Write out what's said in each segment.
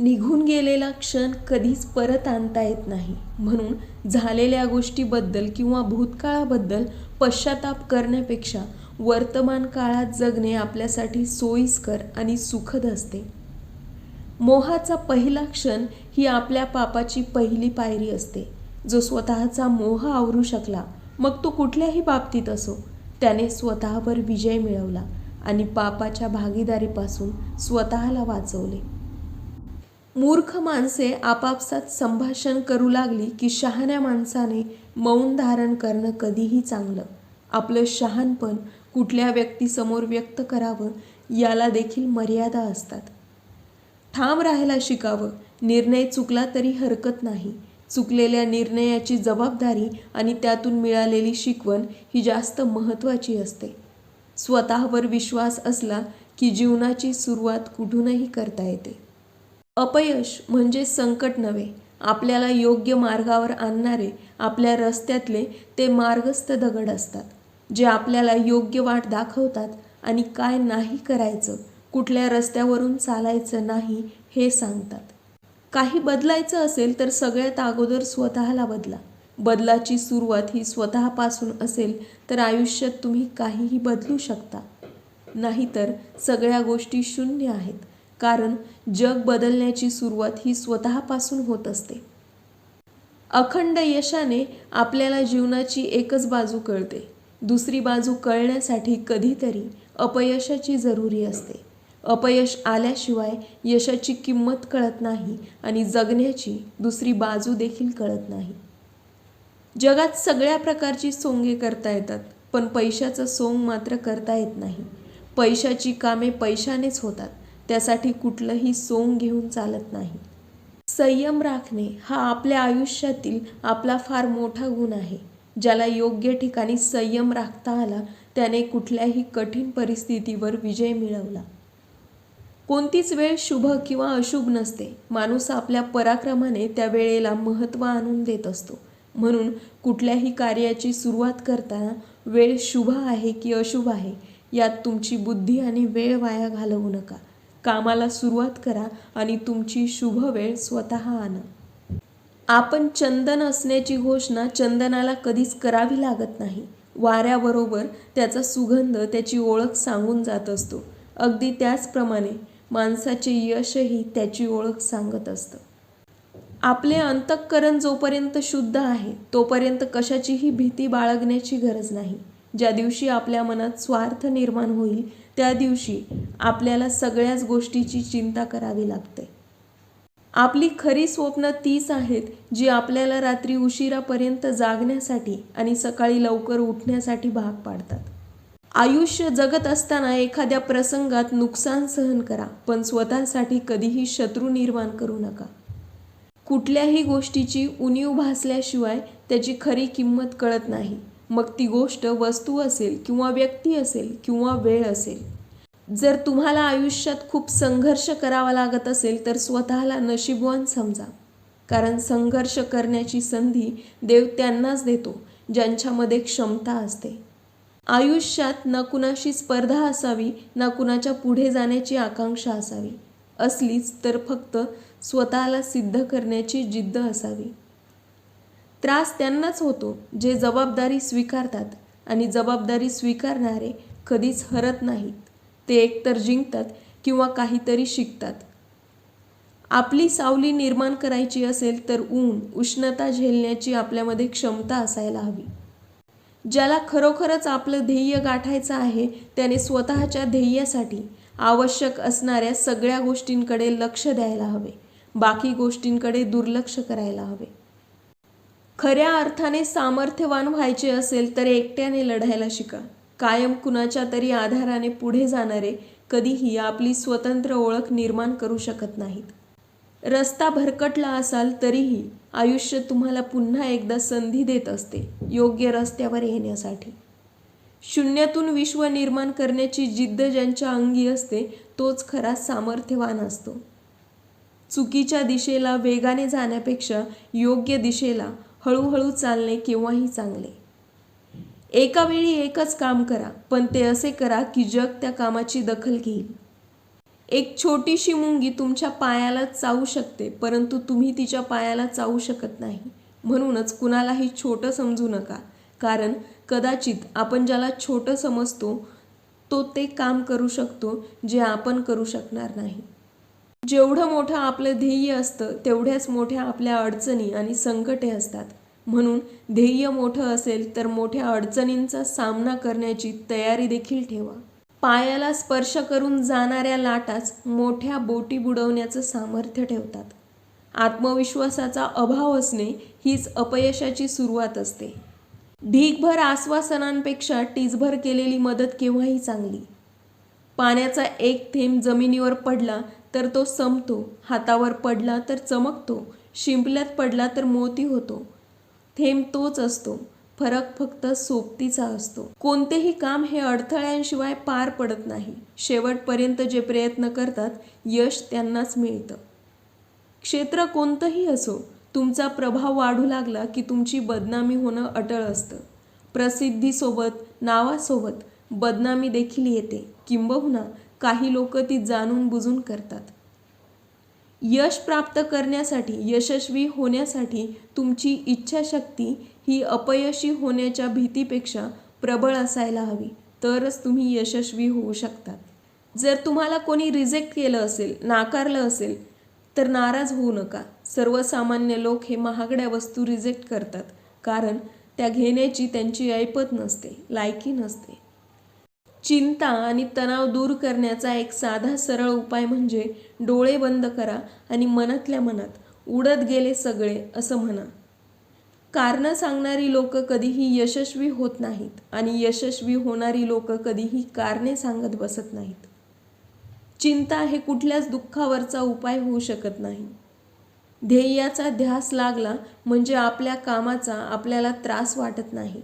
निघून गेलेला क्षण कधीच परत आणता येत नाही. म्हणून झालेल्या गोष्टीबद्दल किंवा भूतकाळाबद्दल पश्चाताप करण्यापेक्षा वर्तमान काळात जगणे आपल्यासाठी सोयीस्कर आणि सुखद असते. मोहाचा पहिला क्षण ही आपल्या पापाची पहिली पायरी असते. जो स्वतःचा मोह आवरू शकला मग तो कुठल्याही बाबतीत असो त्याने स्वतःवर विजय मिळवला आणि पापाच्या भागीदारीपासून स्वतःला वाचवले. मूर्ख माणसे आपापसात संभाषण करू लागली की शहाण्या माणसाने मौन धारण करणं कधीही चांगलं. आपलं शहाणपण कुठल्या व्यक्तीसमोर व्यक्त करावं याला देखील मर्यादा असतात. ठाम राहायला शिकावं निर्णय चुकला तरी हरकत नाही. चुकलेल्या निर्णयाची जबाबदारी आणि त्यातून मिळालेली शिकवण ही जास्त महत्त्वाची असते. स्वतःवर विश्वास असला की जीवनाची सुरुवात कुठूनही करता येते. अपयश म्हणजे संकट नव्हे. आपल्याला योग्य मार्गावर आणणारे आपल्या रस्त्यातले ते मार्गस्थ दगड असतात जे आपल्याला योग्य वाट दाखवतात आणि काय नाही करायचं कुठल्या रस्त्यावरून चालायचं नाही हे सांगतात. काही बदलायचं असेल तर सगळ्यात अगोदर स्वतःला बदला. बदलाची सुरुवात ही स्वतःपासून असेल तर आयुष्यात तुम्ही काहीही बदलू शकता. नाहीतर सगळ्या गोष्टी शून्य आहेत. कारण जग बदलण्याची सुरुवात ही स्वतःपासून होत असते. अखंड यशाने आपल्याला जीवनाची एकच बाजू कळते. दुसरी बाजू कळण्यासाठी कधीतरी अपयशाची जरुरी असते. अपयश आल्याशिवाय यशाची किंमत कळत नाही आणि जगण्याची दुसरी बाजू देखील कळत नाही. जगात सगळ्या प्रकारची सोंगे करता येतात पण पैशाचं सोंग मात्र करता येत नाही. पैशाची कामे पैशानेच होतात. त्यासाठी कुठलंही सोंग घेऊन चालत नाही. संयम राखणे हा आपल्या आयुष्यातील आपला फार मोठा गुण आहे. ज्याला योग्य ठिकाणी संयम राखता आला त्याने कुठल्याही कठीण परिस्थितीवर विजय मिळवला. कोणतीच वेळ शुभ किंवा अशुभ नसते. माणूस आपल्या पराक्रमाने त्या वेळेला महत्त्व आणून देत असतो. म्हणून कुठल्याही कार्याची सुरुवात करताना वेळ शुभ आहे की अशुभ आहे यात तुमची बुद्धी आणि वेळ वाया घालवू नका. कामाला सुरुवात करा आणि तुमची शुभ वेळ स्वतः आणा. आपण चंदन असण्याची घोषणा चंदनाला कधीच करावी लागत नाही. वाऱ्याबरोबर त्याचा सुगंध त्याची ओळख सांगून जात असतो. अगदी त्याचप्रमाणे माणसाचे यशही त्याची ओळख सांगत असतं. आपले अंतःकरण जोपर्यंत शुद्ध आहे तोपर्यंत कशाचीही भीती बाळगण्याची गरज नाही. ज्या दिवशी आपल्या मनात स्वार्थ निर्माण होईल त्या दिवशी आपल्याला सगळ्याच गोष्टीची चिंता करावी लागते. आपली खरी स्वप्न तीच आहेत जी आपल्याला रात्री उशिरापर्यंत जागण्यासाठी आणि सकाळी लवकर उठण्यासाठी भाग पाडतात. आयुष्य जगत असताना एखाद्या प्रसंगात नुकसान सहन करा पण स्वतःसाठी कधीही शत्रू निर्माण करू नका. कुठल्याही गोष्टीची उणीव भासल्याशिवाय त्याची खरी किंमत कळत नाही. मग ती गोष्ट वस्तू असेल किंवा व्यक्ती असेल किंवा वेळ असेल. जर तुम्हाला आयुष्यात खूप संघर्ष करावा लागत असेल तर स्वतःला नशीबवान समजा. कारण संघर्ष करण्याची संधी देव त्यांनाच देतो ज्यांच्यामध्ये क्षमता असते. आयुष्यात ना कुणाशी स्पर्धा असावी ना कुणाच्या पुढे जाण्याची आकांक्षा असावी. असलीच तर फक्त स्वतःला सिद्ध करण्याची जिद्द असावी. त्रास त्यांनाच होतो जे जबाबदारी स्वीकारतात आणि जबाबदारी स्वीकारणारे कधीच हरत नाहीत. ते एकतर जिंकतात किंवा काहीतरी शिकतात. आपली सावली निर्माण करायची असेल तर ऊन उष्णता झेलण्याची आपल्यामध्ये क्षमता असायला हवी. ज्याला खरोखरच आपलं ध्येय गाठायचं आहे त्याने स्वतःच्या ध्येयासाठी आवश्यक असणाऱ्या सगळ्या गोष्टींकडे लक्ष द्यायला हवे. बाकी गोष्टींकडे दुर्लक्ष करायला हवे. खऱ्या अर्थाने सामर्थ्यवान व्हायचे असेल तर एकट्याने लढायला शिका. कायम कुणाच्या तरी आधाराने पुढे जाणारे कधीही आपली स्वतंत्र ओळख निर्माण करू शकत नाहीत. रस्ता भरकटला असाल तरीही आयुष्य तुम्हाला पुन्हा एकदा संधी देत असते योग्य रस्त्यावर येण्यासाठी. शून्यातून विश्व निर्माण करण्याची जिद्द ज्यांच्या अंगी असते तोच खरा सामर्थ्यवान असतो. चुकीच्या दिशेला वेगाने जाण्यापेक्षा योग्य दिशेला हळूहळू चालणे केव्हाही चांगले. एका वेळी एकच काम करा पण ते असे करा की जग त्या कामाची दखल घेईल. एक छोटीशी मुंगी तुमच्या पायाला चावू शकते परंतु तुम्ही तिच्या पायाला चावू शकत नाही. म्हणूनच कुणालाही छोटं समजू नका कारण कदाचित आपण ज्याला छोटं समजतो तो ते काम करू शकतो जे आपण करू शकणार नाही. जेवढं मोठं आपलं ध्येय असतं तेवढ्याच मोठ्या आपल्या अडचणी आणि संकटे असतात. म्हणून ध्येय मोठं असेल तर मोठ्या अडचणींचा सामना करण्याची तयारी देखील ठेवा. पायाला स्पर्श करून जाणाऱ्या लाटाच मोठ्या बोटी बुडवण्याचं सामर्थ्य ठेवतात. आत्मविश्वासाचा अभाव असणे हीच अपयशाची सुरुवात असते. ढीकभर आश्वासनांपेक्षा टीजभर केलेली मदत केव्हाही चांगली? पाण्याचा एक थेंब जमिनीवर पडला तर तो संपतो हातावर पडला तर चमकतो. शिंपल्यात पडला तर मोती होतो. थेंब तोच असतो. फरक फक्त सोबतीचा असतो. कोणतेही काम हे अडथळ्यांशिवाय पार पडत नाही. शेवटपर्यंत जे प्रयत्न करतात यश त्यांनाच मिळतं. क्षेत्र कोणतंही असो तुमचा प्रभाव वाढू लागला की तुमची बदनामी होणं अटळ असतं. प्रसिद्धीसोबत नावासोबत बदनामी देखील येते. किंबहुना काही लोक ती जाणून बुजून करतात. यश प्राप्त करण्यासाठी यशस्वी होण्यासाठी तुमची इच्छाशक्ती ही अपयशी होण्याच्या भीतीपेक्षा प्रबळ असायला हवी तरच तुम्ही यशस्वी होऊ शकतात. जर तुम्हाला कोणी रिजेक्ट केलं असेल नाकारलं असेल तर नाराज होऊ नका. सर्वसामान्य लोक हे महागड्या वस्तू रिजेक्ट करतात कारण त्या घेण्याची त्यांची ऐपत नसते लायकी नसते. चिंता आणि तणाव दूर करण्याचा एक साधा सरळ उपाय म्हणजे डोळे बंद करा आणि मनातल्या मनात उडत गेले सगळे असं म्हणा. कारणं सांगणारी लोक कधीही यशस्वी होत नाहीत आणि यशस्वी होणारी लोक कधीही कारणे सांगत बसत नाहीत. चिंता हे कुठल्याच दुःखावरचा उपाय होऊ शकत नाही. ध्येयाचा ध्यास लागला म्हणजे आपल्या कामाचा आपल्याला त्रास वाटत नाही.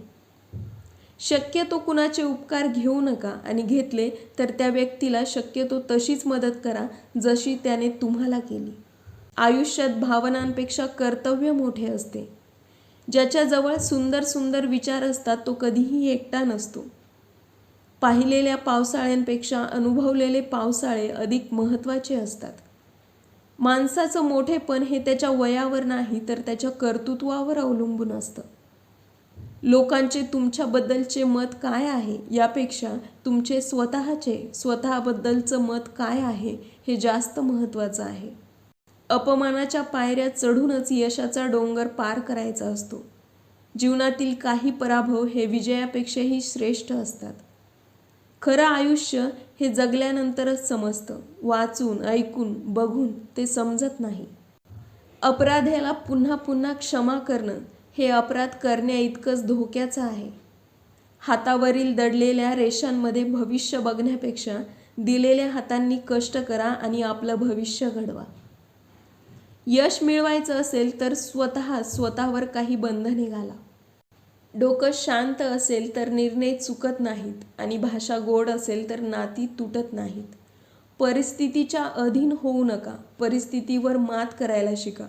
शक्यतो कुणाचे उपकार घेऊ नका आणि घेतले तर त्या व्यक्तीला शक्यतो तशीच मदत करा जशी त्याने तुम्हाला केली. आयुष्यात भावनांपेक्षा कर्तव्य मोठे असते. ज्याच्याजवळ सुंदर सुंदर विचार असतात तो कधीही एकटा नसतो. पाहिलेल्या पावसाळ्यांपेक्षा अनुभवलेले पावसाळे अधिक महत्त्वाचे असतात. माणसाचं मोठेपण हे त्याच्या वयावर नाही तर त्याच्या कर्तृत्वावर अवलंबून असतं. लोकांचे तुमच्याबद्दलचे मत काय आहे? यापेक्षा तुमचे स्वतःचे स्वतःबद्दलचं मत काय आहे हे जास्त महत्त्वाचं आहे. अपमानाच्या पायऱ्या चढूनच यशाचा डोंगर पार करायचा असतो. जीवनातील काही पराभव हे विजयापेक्षाही श्रेष्ठ असतात. खरं आयुष्य हे जगल्यानंतरच समजतं. वाचून ऐकून बघून ते समजत नाही. अपराध्याला पुन्हा पुन्हा क्षमा करणं हे अपराध करण्या इतकंच धोक्याचं आहे. हातावरील दडलेल्या रेषांमध्ये भविष्य बघण्यापेक्षा दिलेल्या हातांनी कष्ट करा आणि आपलं भविष्य घडवा. यश मिळवायचं असेल तर स्वतः स्वतःवर काही बंधने घाला डोकं शांत असेल तर निर्णय चुकत नाहीत आणि भाषा गोड असेल तर नाती तुटत नाहीत. परिस्थितीच्या अधीन होऊ नका परिस्थितीवर मात करायला शिका.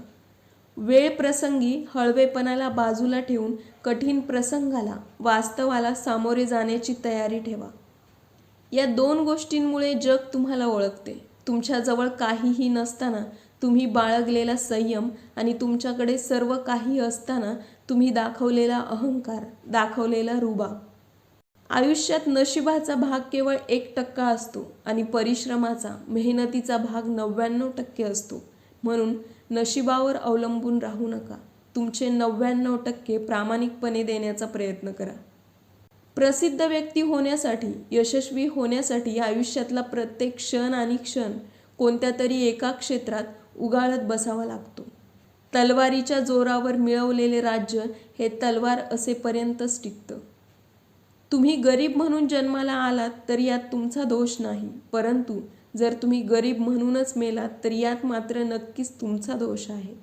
वेळ प्रसंगी हळवेपणाला बाजूला ठेवून कठीण प्रसंगाला वास्तवाला सामोरे जाण्याची तयारी ठेवा. या दोन गोष्टींमुळे जग तुम्हाला ओळखते. तुमच्याजवळ काहीही नसताना तुम्ही बाळगलेला संयम आणि तुमच्याकडे सर्व काही असताना तुम्ही दाखवलेला अहंकार दाखवलेला रुबा. आयुष्यात नशिबाचा भाग केवळ एक टक्का असतो आणि परिश्रमाचा मेहनतीचा भाग नव्याण्णव टक्के असतो. म्हणून नशिबावर अवलंबून राहू नका. तुमचे नव्याण्णव टक्के प्रामाणिकपणे देण्याचा प्रयत्न करा. प्रसिद्ध व्यक्ती होण्यासाठी यशस्वी होण्यासाठी आयुष्यातला प्रत्येक क्षण आणि क्षण कोणत्या तरी एका क्षेत्रात उगाळत बसावा लागतो. तलवारीच्या जोरावर मिळवलेले राज्य हे तलवार असेपर्यंतच टिकतं. तुम्ही गरीब म्हणून जन्माला आलात तर यात तुमचा दोष नाही परंतु जर तुम्ही गरीब म्हणूनच मेलात तर यात मात्र नक्कीच तुमचा दोष आहे.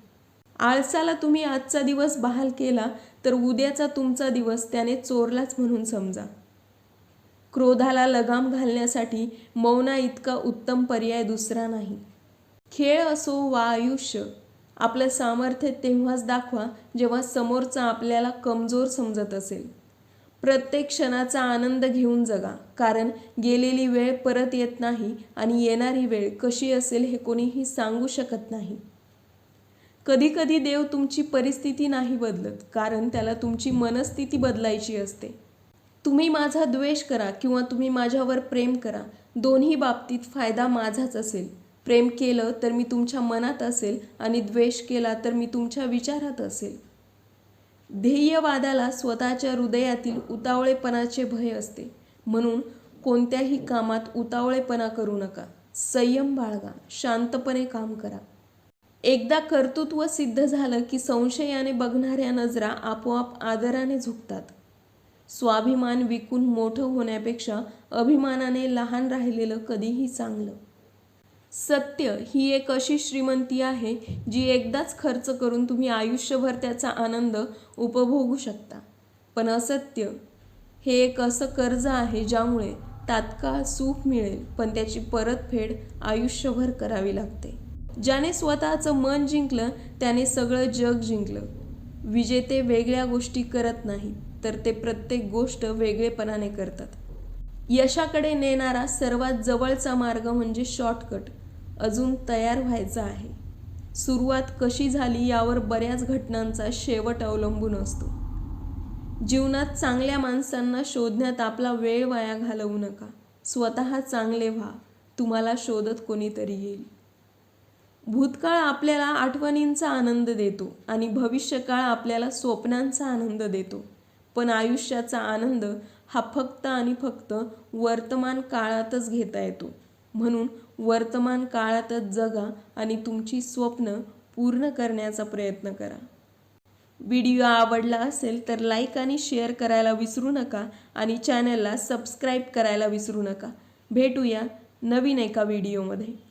आळसाला तुम्ही आजचा दिवस बहाल केला तर उद्याचा तुमचा दिवस त्याने चोरलाच म्हणून समजा. क्रोधाला लगाम घालण्यासाठी मौना इतका उत्तम पर्याय दुसरा नाही. खेळ असो वा आयुष्य आपलं सामर्थ्य तेव्हाच दाखवा जेव्हा समोरचा आपल्याला कमजोर समजत असेल. प्रत्येक क्षणाचा आनंद घेऊन जगा. कारण गेलेली वेळ परत येत नाही आणि येणारी वेळ कशी असेल हे कोणीही सांगू शकत नाही. कधीकधी देव तुमची परिस्थिती नाही बदलत कारण त्याला तुमची मनस्थिती बदलायची असते. तुम्ही माझा द्वेष करा किंवा तुम्ही माझ्यावर प्रेम करा. दोन्ही बाबतीत फायदा माझाच असेल. प्रेम केलं तर मी तुमच्या मनात असेल आणि द्वेष केला तर मी तुमच्या विचारात असेल. ध्येयवादाला स्वतःच्या हृदयातील उतावळेपणाचे भय असते. म्हणून कोणत्याही कामात उतावळेपणा करू नका. संयम बाळगा. शांतपणे काम करा. एकदा कर्तृत्व सिद्ध झालं की संशयाने बघणाऱ्या नजरा आपोआप आदराने झुकतात. स्वाभिमान विकून मोठं होण्यापेक्षा अभिमानाने लहान राहिलेलं कधीही चांगलं. सत्य ही एक अशी श्रीमंती आहे जी एकदाच खर्च करून तुम्ही आयुष्यभर त्याचा आनंद उपभोगू शकता. पण असत्य हे एक असं कर्ज आहे ज्यामुळे तात्काळ सुख मिळेल पण त्याची परतफेड आयुष्यभर करावी लागते. ज्याने स्वतःचं मन जिंकलं त्याने सगळं जग जिंकलं. विजेते वेगळ्या गोष्टी करत नाही तर ते प्रत्येक गोष्ट वेगळेपणाने करतात. यशाकडे नेणारा सर्वात जवळचा मार्ग म्हणजे शॉर्टकट अजून तयार व्हायचा आहे. सुरुवात कशी झाली यावर बऱ्याच घटनांचा शेवट अवलंबून असतो. जीवनात चांगल्या माणसांना शोधण्यात आपला वेळ वाया घालवू नका. स्वतः चांगले व्हा. तुम्हाला शोधत कोणीतरी येईल. भूतकाळ आपल्याला आठवणींचा आनंद देतो आणि भविष्यकाळ आपल्याला स्वप्नांचा आनंद देतो. पण आयुष्याचा आनंद हा फक्त आणि फक्त वर्तमान काळातच घेता येतो. म्हणून वर्तमान काळातच जगा आणि तुमची स्वप्न पूर्ण करण्याचा प्रयत्न करा. व्हिडिओ आवडला असेल तर लाईक आणि शेअर करायला विसरू नका आणि चॅनलला सबस्क्राईब करायला विसरू नका. भेटूया नवीन एका व्हिडिओमध्ये.